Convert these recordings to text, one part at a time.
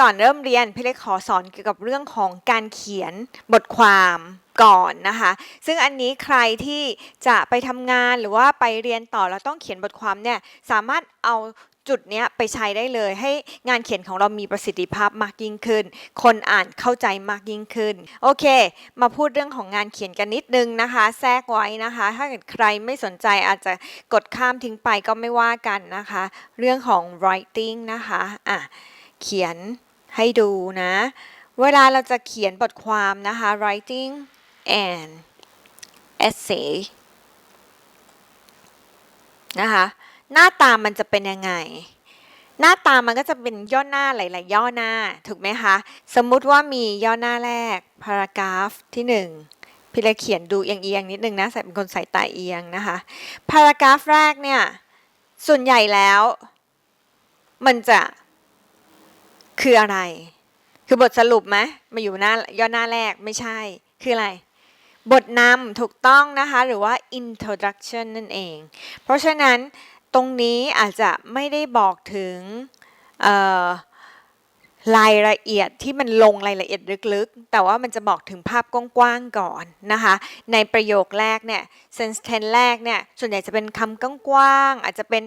ก่อนเริ่มเรียนพี่เล็กขอสอนเกี่ยวกับเรื่องของการเขียนบทความก่อนนะคะ ซึ่งอันนี้ใครที่จะไปทำงานหรือว่าไปเรียนต่อแล้วต้องเขียนบทความเนี่ยสามารถเอาจุดเนี้ยไปใช้ได้เลยให้งานเขียนของเรามีประสิทธิภาพมากยิ่งขึ้น คนอ่านเข้าใจมากยิ่งขึ้น โอเค มาพูดเรื่องของงานเขียนกันนิดนึงนะคะ แทรกไว้นะคะ ถ้าเกิดใครไม่สนใจอาจจะกดข้ามทิ้งไปก็ไม่ว่ากันนะคะ เรื่องของ writing นะคะอะ เขียนให้ดูนะ เวลาเราจะเขียนบทความนะคะ writing and essay นะคะ หน้าตามันจะเป็นยังไง หน้าตามันก็จะเป็นย่อหน้าหลาย ๆ ย่อหน้า ถูกไหมคะ สมมุติว่ามีย่อหน้าแรก paragraph ที่หนึ่งพี่เลยเขียนดูเอียง ๆ นิดนึงนะ ใส่เป็นคนใส่ตาเอียงนะคะ paragraph แรกเนี่ย ส่วนใหญ่แล้ว มันจะ คืออะไร คือบทสรุปไหมมาอยู่หน้าย่อหน้าแรกไม่ใช่ คืออะไร บทนำถูกต้องนะคะ หรือว่า introduction นั่นเอง เพราะฉะนั้นตรงนี้อาจจะไม่ได้บอกถึง รายละเอียดที่มันลงรายละเอียดลึกๆ แต่ว่ามันจะบอกถึงภาพกว้างๆก่อนนะคะ ในประโยคแรกเนี่ย sentence แรกเนี่ย ส่วนใหญ่จะเป็นคำกว้างๆ อาจจะเป็น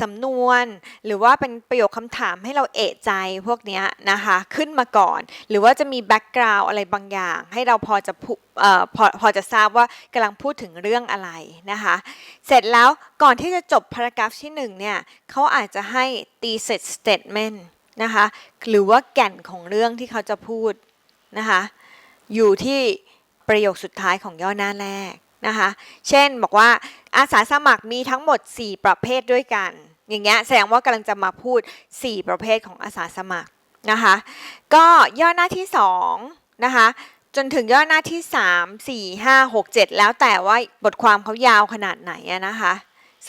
สำนวน หรือว่าเป็นประโยคคำถามให้เราเอะใจพวกเนี้ยนะคะ ขึ้นมาก่อน หรือว่าจะมีแบ็กกราวด์อะไรบางอย่าง ให้เราพอจะพูเอ่อพอพอจะทราบว่ากำลังพูดถึงเรื่องอะไรนะคะ เสร็จแล้วก่อนที่จะจบพารากราฟที่หนึ่งเนี่ยเขาอาจจะให้ thesis statement นะคะหรือว่าแก่นของเรื่องที่เขาจะพูดนะคะอยู่ที่ประโยคสุดท้ายของย่อหน้าแรกนะคะเช่นบอกว่าอาสาสมัครมีทั้งหมด 4 ประเภทด้วยกัน อย่างเงี้ยแสดงว่ากำลังจะมาพูด 4 ประเภทของอาสาสมัครนะคะก็ย่อหน้าที่2นะคะจนถึงย่อหน้าที่ 3 4 5 6 7 แล้วแต่ว่าบทความเขายาวขนาดไหนนะคะ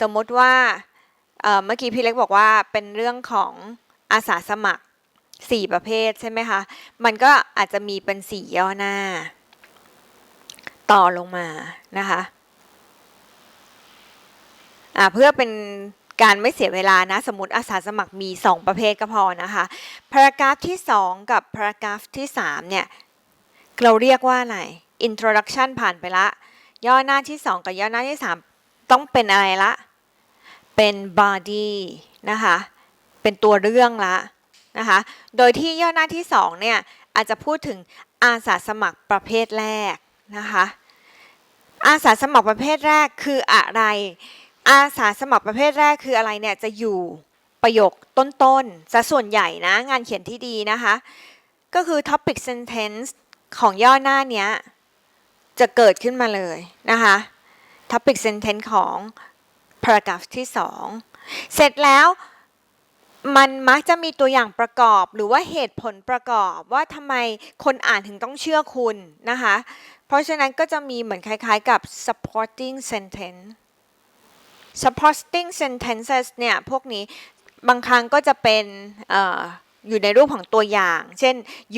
สมมติว่าเเมื่อกี้พี่เล็กบอกว่าเป็นเรื่องของ อาสาสมัคร 4 ประเภทใช่ไหมคะ มันก็อาจจะมีเป็น4ย่อหน้า ต่อลงมานะคะอ่าเพื่อเป็นการไม่เสียเวลานะ สมมติอาสาสมัครมี 2 ประเภทก็พอนะคะพารากราฟที่ 2 กับพารากราฟที่ 3 เนี่ย เราเรียกว่าอะไร introduction ผ่านไปละ ย่อหน้าที่ 2 กับย่อหน้าที่ 3 ต้องเป็นอะไรละ เป็น body นะคะ เป็นตัวเรื่องละนะคะ โดยที่ย่อหน้าที่2เนี่ยอาจจะพูดถึงอาสาสมัครประเภทแรกนะคะ อาสาสมัครประเภทแรกคืออะไร อาสาสมัครประเภทแรกคืออะไรเนี่ยจะอยู่ประโยคต้นๆซะส่วนใหญ่นะงานเขียนที่ดีนะคะ ก็คือ topic sentence ของย่อหน้านี้จะเกิดขึ้นมาเลยนะคะ topic sentence ของ paragraph ที่ 2 เสร็จแล้ว มันมักจะมีตัวอย่างประกอบหรือว่าเหตุผลประกอบว่าทำไมคนอ่านถึงต้องเชื่อคุณนะคะ เพราะฉะนั้นก็จะมีเหมือนคล้ายๆกับ supporting sentence supporting sentences เนี่ย พวกนี้บางครั้งก็จะเป็น อยู่ในรูปของตัวอย่าง เช่น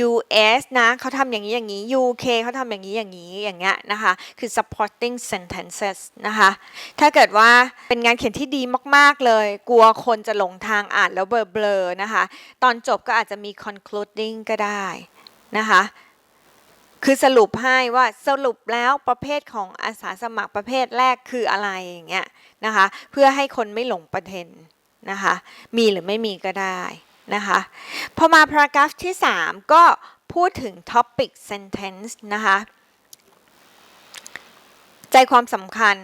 US นะเขาทำอย่างนี้อย่างนี้ UK เขาทำอย่างนี้อย่างนี้อย่างเงี้ยนะคะคือ supporting sentences นะคะถ้าเกิดว่าเป็นงานเขียนที่ดีมาก ๆ เลย กลัวคนจะหลงทางอ่านแล้วเบลอๆนะคะ ตอนจบก็อาจจะมี concluding ก็ได้นะคะคือสรุปให้ว่าสรุปแล้วประเภทของอาสาสมัครประเภทแรกคืออะไรอย่างเงี้ยนะคะ เพื่อให้คนไม่หลงประเด็นนะคะ มีหรือไม่มีก็ได้ นะคะ พอมา paragraph ที่ 3 ก็พูดถึง topic sentence นะคะ ใจความสำคัญ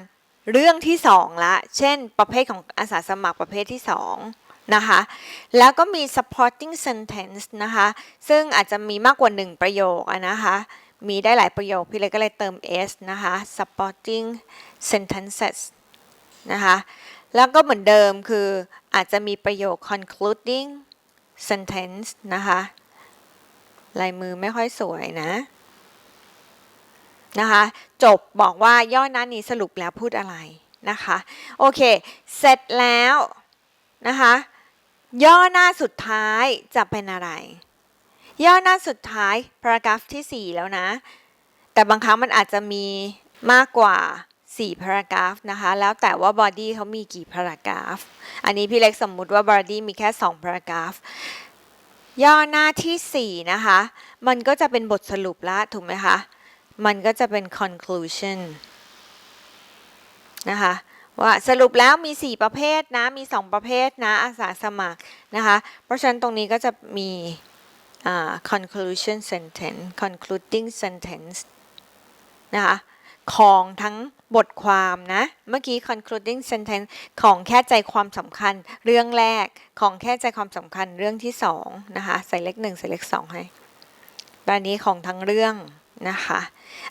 เรื่องที่2ละเช่น ประเภทของอาสาสมัครประเภทที่ 2 นะคะ แล้วก็มี supporting sentence นะคะ ซึ่งอาจจะมีมากกว่า 1 ประโยคอะนะคะ มีได้หลายประโยค พี่เลยก็เลยเติม s นะคะ supporting sentences นะคะ แล้วก็เหมือนเดิมคืออาจจะมีประโยค concluding sentence นะคะ ลายมือไม่ค่อยสวยนะ นะคะ จบบอกว่าย่อหน้านี้สรุปแล้วพูดอะไรนะคะ โอเค เสร็จแล้วนะคะ ย่อหน้าสุดท้ายจะเป็นอะไร ย่อหน้าสุดท้าย paragraph ที่ 4 แล้วนะ แต่บางครั้งมันอาจจะมีมากกว่า 4 p a r a g r a p นะคะ แล้วแต่ว่า body เขามีกี่ p a r a g r a p อันนี้พี่เล็กสมมุติว่า body มีแค่2 p a r a g r a p ย่อหน้าทีสี่4นะคะ มันก็จะเป็นบทสรุปละถูกไหมคะ มันก็จะเป็น conclusion นะคะว่าสรุปแล้วมี 4 ประเภทนะ มี 2 ประเภทนะ อาสาสมัครนะคะ เพราะฉะนั้นตรงนี้ก็จะมี conclusion sentence concluding sentence นะคะ ของทั้ง บทความนะ เมื่อกี้ concluding sentence ของแค่ใจความสำคัญเรื่องแรกของแค่ใจความสำคัญเรื่องที่สองนะคะใส่เลขหนึ่งใส่เลขสองให้แบบนี้ของทั้งเรื่องนะคะ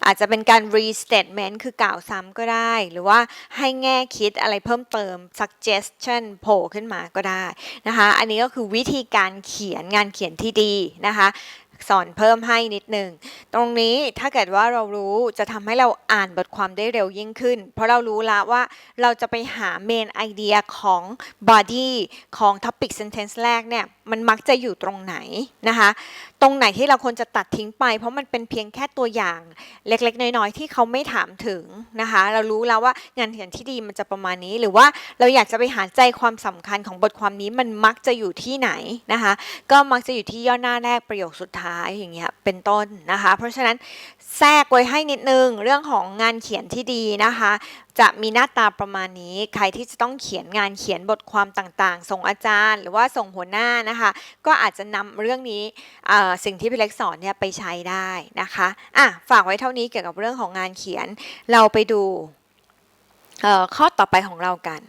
อาจจะเป็นการ restatement คือกล่าวซ้ำก็ได้ หรือว่าให้แง่คิดอะไรเพิ่มเติม suggestion โผล่ขึ้นมาก็ได้นะคะ อันนี้ก็คือวิธีการเขียนงานเขียนที่ดีนะคะ สอนเพิ่มให้นิดหนึ่ง ตรงนี้ถ้าเกิดว่าเรารู้จะทำให้เราอ่านบทความได้เร็วยิ่งขึ้น เพราะเรารู้ละว่าเราจะไปหาเมนไอเดียของ body ของ topic sentence แรกเนี่ย มันมักจะอยู่ตรงไหนนะคะ ตรงไหนที่เราควรจะตัดทิ้งไป เพราะมันเป็นเพียงแค่ตัวอย่างเล็ก ๆ น้อยๆที่เขาไม่ถามถึงนะคะ เรารู้แล้วว่างานเขียนที่ดีมันจะประมาณนี้ หรือว่าเราอยากจะไปหาใจความสำคัญของบทความนี้มันมักจะอยู่ที่ไหนนะคะ ก็มักจะอยู่ที่ย่อหน้าแรกประโยคสุดท้ายอย่างเงี้ยเป็นต้นนะคะ เพราะฉะนั้นแทรกไว้ให้นิดนึงเรื่องของงานเขียนที่ดีนะคะ จะมีหน้าตาประมาณนี้ ใครที่จะต้องเขียนงานเขียนบทความต่างๆ ส่งอาจารย์ หรือว่าส่งหัวหน้านะคะ ก็อาจจะนำเรื่องนี้สิ่งที่พี่เล็กสอนเนี่ยไปใช้ได้นะคะอะฝากไว้เท่านี้เกี่ยวกับเรื่องของงานเขียน เราไปดูข้อต่อไปของเรากัน